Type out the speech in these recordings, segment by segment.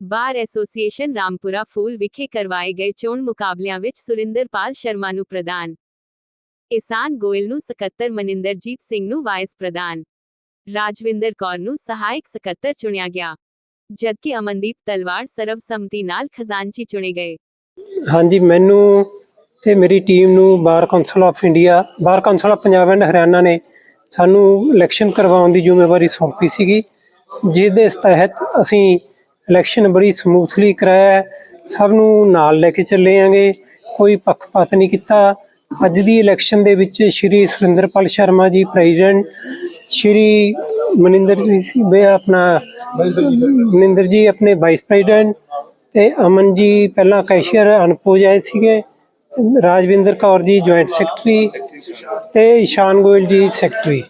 Bar association Rampura Phul ਵਿਖੇ ਕਰਵਾਏ ਗਏ ਚੋਣ ਮੁਕਾਬਲਿਆਂ ਵਿੱਚ ਸੁਰਿੰਦਰਪਾਲ ਸ਼ਰਮਾ ਨੂੰ ਪ੍ਰਧਾਨ ਇਸਾਨ ਗੋਇਲ ਨੂੰ ਸਕੱਤਰ ਮਨਿੰਦਰਜੀਤ ਸਿੰਘ ਨੂੰ ਵਾਇਸ ਪ੍ਰਧਾਨ ਰਾਜਵਿੰਦਰ ਕੌਰ ਨੂੰ ਸਹਾਇਕ ਸਕੱਤਰ ਚੁਣਿਆ ਗਿਆ। ਜਦਕਿ ਅਮਨਦੀਪ ਤਲਵਾਰ ਸਰਵਸੰਮਤੀ ਨਾਲ ਖਜ਼ਾਨਚੀ ਚੁਣੇ ਗਏ। ਹਾਂਜੀ, ਮੈਨੂੰ ਤੇ ਮੇਰੀ ਟੀਮ ਨੂੰ bar council of India, bar council of Punjab and Haryana ਨੇ ਸਾਨੂੰ ਇਲੈਕਸ਼ਨ ਕਰਵਾਉਣ ਦੀ ਜ਼ਿੰਮੇਵਾਰੀ ਸੌਂਪੀ ਸੀਗੀ ਜਿਸ ਦੇ ਤਹਿਤ ਅਸੀਂ ਇਲੈਕਸ਼ਨ ਬੜੀ ਸਮੂਥਲੀ ਕਰਾਇਆ ਸਭ ਨੂੰ ਨਾਲ ਲੈ ਕੇ ਚੱਲੇ ਆਂਗੇ। ਕੋਈ ਪੱਖਪਾਤ ਨਹੀਂ ਕੀਤਾ। ਅੱਜ ਦੀ ਇਲੈਕਸ਼ਨ ਦੇ ਵਿੱਚ ਸ਼੍ਰੀ ਸੁਰਿੰਦਰਪਾਲ ਸ਼ਰਮਾ ਜੀ ਪ੍ਰੈਜ਼ੀਡੈਂਟ ਸ਼੍ਰੀ ਮਨਿੰਦਰ ਜੀ ਸੀ ਆਪਣਾ, ਮਨਿੰਦਰ ਜੀ ਆਪਣੇ ਵਾਈਸ ਪ੍ਰੈਜ਼ੀਡੈਂਟ ਤੇ ਅਮਨ ਜੀ ਪਹਿਲਾਂ ਕੈਸ਼ੀਅਰ ਅਨਪੋਜ ਆਏ ਸੀਗੇ। ਰਾਜਵਿੰਦਰ ਕੌਰ ਜੀ ਜੁਆਇੰਟ ਸੈਕਟਰੀ ਤੇ ਈਸ਼ਾਨ ਗੋਇਲ ਜੀ ਸੈਕਟਰੀ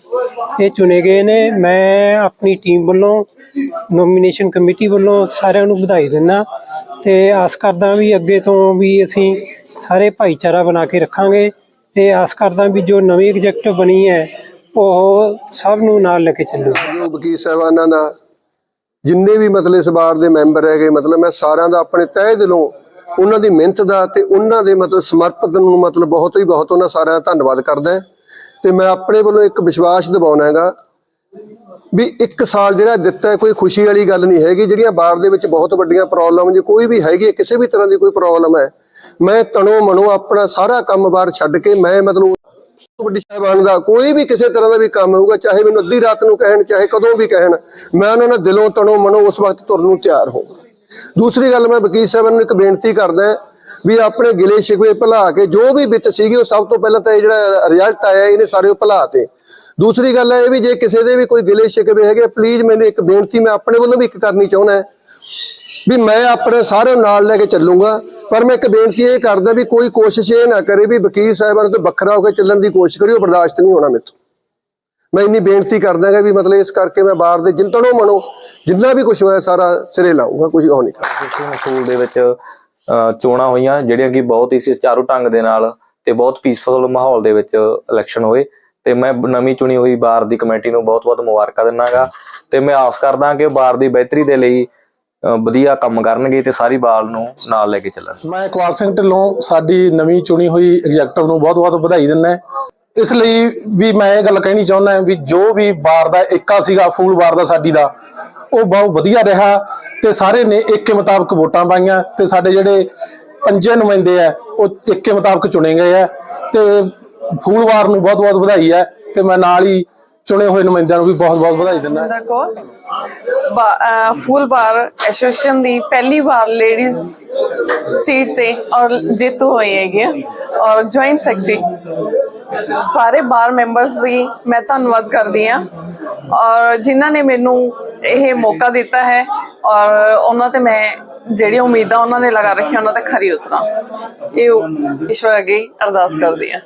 ਇਹ ਚੁਣੇ ਗਏ ਨੇ। ਮੈਂ ਆਪਣੀ ਟੀਮ ਵੱਲੋਂ ਨੋਮੀਨੇਸ਼ਨ ਕਮੇਟੀ ਵੱਲੋਂ ਸਾਰਿਆਂ ਨੂੰ ਵਧਾਈ ਦਿੰਦਾ। ਤੇ ਆਸ ਕਰਦਾ ਵੀ ਅੱਗੇ ਤੋਂ ਵੀ ਅਸੀਂ ਸਾਰੇ ਭਾਈਚਾਰਾ ਬਣਾ ਕੇ ਰੱਖਾਂਗੇ। ਤੇ ਆਸ ਕਰਦਾ ਵੀ ਜੋ ਨਵੀਂ ਐਗਜੈਕਟਿਵ ਬਣੀ ਹੈ, ਉਹ ਸਭ ਨੂੰ ਨਾਲ ਲੈ ਕੇ ਚੱਲੂ। ਜੋ ਵਕੀਲ ਸਾਹਿਬਾਨਾਂ ਦਾ ਜਿੰਨੇ ਵੀ ਮਤਲਬ ਇਸ ਬਾਰ ਦੇ ਮੈਂਬਰ ਹੈਗੇ ਮਤਲਬ ਮੈਂ ਸਾਰਿਆਂ ਦਾ ਆਪਣੇ ਤਹਿ ਦਿਲੋਂ ਉਹਨਾਂ ਦੀ ਮਿਹਨਤ ਦਾ ਤੇ ਉਹਨਾਂ ਦੇ ਮਤਲਬ ਸਮਰਪਿਤ ਨੂੰ ਮਤਲਬ ਬਹੁਤ ਹੀ ਬਹੁਤ ਉਹਨਾਂ ਸਾਰਿਆਂ ਦਾ ਧੰਨਵਾਦ ਕਰਦਾ। ਤੇ ਮੈਂ ਆਪਣੇ ਵੱਲੋਂ ਇੱਕ ਵਿਸ਼ਵਾਸ ਦਿਵਾਉਣਾ ਹੈਗਾ ਵੀ ਇੱਕ ਸਾਲ ਜਿਹੜਾ ਦਿੱਤਾ ਕੋਈ ਖੁਸ਼ੀ ਵਾਲੀ ਗੱਲ ਨਹੀਂ ਹੈਗੀ। ਜਿਹੜੀਆਂ ਬਾਰ ਦੇ ਵਿੱਚ ਬਹੁਤ ਵੱਡੀਆਂ ਪ੍ਰੋਬਲਮ ਜੇ ਕੋਈ ਵੀ ਹੈਗੀ ਹੈ, ਕਿਸੇ ਵੀ ਤਰ੍ਹਾਂ ਦੀ ਕੋਈ ਪ੍ਰੋਬਲਮ ਹੈ ਮੈਂ ਤਣੋ ਮਨੋ ਆਪਣਾ ਸਾਰਾ ਕੰਮ ਬਾਰ ਛੱਡ ਕੇ ਮੈਂ ਮਤਲਬ ਵੱਡੀ ਸਾਹਿਬਾਨ ਦਾ ਕੋਈ ਵੀ ਕਿਸੇ ਤਰ੍ਹਾਂ ਦਾ ਵੀ ਕੰਮ ਹੋਊਗਾ ਚਾਹੇ ਮੈਨੂੰ ਅੱਧੀ ਰਾਤ ਨੂੰ ਕਹਿਣ ਚਾਹੇ ਕਦੋਂ ਵੀ ਕਹਿਣ ਮੈਂ ਉਹਨਾਂ ਨਾਲ ਦਿਲੋਂ ਤਣੋ ਮਨੋ ਉਸ ਵਕਤ ਤੁਰਨ ਨੂੰ ਤਿਆਰ ਹੋਊਗਾ ਦੂਸਰੀ ਗੱਲ ਮੈਂ ਵਕੀਲ ਸਾਹਿਬਾਨ ਨੂੰ ਇੱਕ ਬੇਨਤੀ ਕਰਦਾ ਵੀ ਆਪਣੇ ਗਿਲੇ ਸ਼ਿਕਵੇ ਭੁਲਾ ਕੇ ਜੋ ਵੀ ਵਿੱਚ ਸੀਗੀ ਉਹ ਸਭ ਤੋਂ ਪਹਿਲਾਂ ਤਾਂ ਇਹ ਜਿਹੜਾ ਰਿਜ਼ਲਟ ਆਇਆ, ਇਹਨੇ ਸਾਰੇ ਉਹ ਭੁਲਾ ਤੇ ਦੂਸਰੀ ਗੱਲ ਹੈ ਇਹ ਵੀ ਜੇ ਕਿਸੇ ਦੇ ਵੀ ਕੋਈ ਗਿਲੇ ਸ਼ਿਕਵੇ ਹੈਗੇ ਪਲੀਜ਼ ਮੈਨੂੰ ਇੱਕ ਬੇਨਤੀ, ਮੈਂ ਆਪਣੇ ਵੱਲੋਂ ਵੀ ਇੱਕ ਕਰਨੀ ਚਾਹੁੰਦਾ ਹੈ ਵੀ ਮੈਂ ਆਪਣੇ ਸਾਰੇ ਨਾਲ ਲੈ ਕੇ ਚੱਲੂੰਗਾ, ਪਰ ਮੈਂ ਇੱਕ ਬੇਨਤੀ ਇਹ ਕਰਦਾ ਵੀ ਕੋਈ ਕੋਸ਼ਿਸ਼ ਇਹ ਨਾ ਕਰੇ ਵੀ ਵਕੀਲ ਸਾਹਿਬਾਨ ਤੋਂ ਵੱਖਰਾ ਹੋ ਕੇ ਚੱਲਣ ਦੀ ਕੋਸ਼ਿਸ਼ ਕਰਿਓ, ਬਰਦਾਸ਼ਤ ਨਹੀਂ ਹੋਣਾ ਮੇਥੋਂ। ਮੈਂ ਇੰਨੀ ਬੇਨਤੀ ਕਰਦਾਗਾ ਵੀ ਮਤਲਬ ਇਸ ਕਰਕੇ ਮੈਂ ਬਾਹਰ ਦੇ ਜਿੰਤਣੋਂ ਮਨੋ ਜਿੰਨਾ ਵੀ ਕੁਝ ਹੋਇਆ ਸਾਰਾ ਸਿਰੇ ਲਾਊਗਾ ਕੁਝ ਉਹ ਨਹੀਂ ਕਰਦਾ ਸਕੂਲ ਦੇ ਵਿੱਚ ਚੋਣਾਂ ਹੋਈਆਂ, ਜਿਹੜੀਆਂ ਕਿ ਬਹੁਤ ਹੀ ਸੁਚਾਰੂ ਢੰਗ ਦੇ ਨਾਲ ਤੇ ਬਹੁਤ ਪੀਸਫੁਲ ਮਾਹੌਲ ਦੇ ਵਿੱਚ ਇਲੈਕਸ਼ਨ ਹੋਏ। ਤੇ ਮੈਂ ਨਵੀਂ ਚੁਣੀ ਹੋਈ ਬਾਰ ਦੀ ਕਮੇਟੀ ਨੂੰ ਬਹੁਤ-ਬਹੁਤ ਮੁਬਾਰਕਾਂ ਦਿੰਨਾਗਾ। ਤੇ ਮੈਂ ਆਸ ਕਰਦਾ ਕਿ ਬਾਰ ਦੀ ਬਿਹਤਰੀ ਦੇ ਲਈ ਵਧੀਆ ਕੰਮ ਕਰਨਗੇ ਤੇ ਸਾਰੀ ਬਾਲ ਨੂੰ ਨਾਲ ਲੈ ਕੇ ਚੱਲਣ। ਮੈਂ ਇਕਬਾਲ ਸਿੰਘ ਢਿੱਲੋਂ ਸਾਡੀ ਨਵੀਂ ਚੁਣੀ ਹੋਈ ਐਗਜ਼ੈਕਟਿਵ ਨੂੰ ਬਹੁਤ-ਬਹੁਤ ਵਧਾਈ ਦਿੰਦਾ ਇਸ ਲਈ ਵੀ ਮੈਂ ਇਹ ਗੱਲ ਕਹਿਣੀ ਚਾਹੁੰਦਾ ਵੀ ਜੋ ਵੀ ਬਾਰ ਦਾ ਏਕਾ ਸੀਗਾ, ਫੂਲ ਬਾਰ ਦਾ ਸਾਡੀ ਦਾ ਉਹ ਬਹੁਤ ਵਧੀਆ ਰਿਹਾ ਤੇ ਸਾਰੇ ਨੇ ਏਕੇ ਮੁਤਾਬਕ ਵੋਟਾਂ ਪਾਈਆਂ ਤੇ ਸਾਡੇ ਜਿਹੜੇ ਪੰਜੇ ਨੁਮਾਇੰਦੇ ਆ, ਉਹ ਏਕੇ ਮੁਤਾਬਕ ਚੁਣੇ ਗਏ ਆ ਤੇ ਫੂਲਵਾਰ ਨੂੰ ਬਹੁਤ-ਬਹੁਤ ਵਧਾਈ ਹੈ ਤੇ ਮੈਂ ਨਾਲ ਹੀ ਚੁਣੇ ਹੋਏ ਨੁਮਾਇੰਦਿਆਂ ਨੂੰ ਵੀ ਬਹੁਤ-ਬਹੁਤ ਵਧਾਈ ਦਿੰਦਾ ਫੂਲ ਬਾਰ ਐਸੋਸੀਏਸ਼ਨ ਦੀ ਪਹਿਲੀ ਵਾਰ ਲੇਡੀਜ਼ ਸੀਟ ਤੇ ਔਰ ਜੇਤੂ ਹੋਈ ਹੈਗੀ ਔਰ ਜੁਆਇੰਟ ਸੈਕਟਰੀ। ਸਾਰੇ ਬਾਰ ਮੈਂਬਰਸ ਦੀ ਮੈਂ ਧੰਨਵਾਦ ਕਰਦੀ ਆ ਔਰ ਜਿਨ੍ਹਾਂ ਨੇ ਮੈਨੂੰ ਇਹ ਮੌਕਾ ਦਿੱਤਾ ਹੈ, ਔਰ ਉਹਨਾਂ ਤੇ ਮੈਂ ਜਿਹੜੀ ਉਮੀਦਾਂ ਉਹਨਾਂ ਨੇ ਲਗਾ ਰੱਖੀਆਂ, ਉਹਨਾਂ ਤੇ ਖਰੀ ਉਤਰਾਂ। ਇਹ ਈਸ਼ਵਰ ਅੱਗੇ ਅਰਦਾਸ ਕਰਦੀ ਹਾਂ।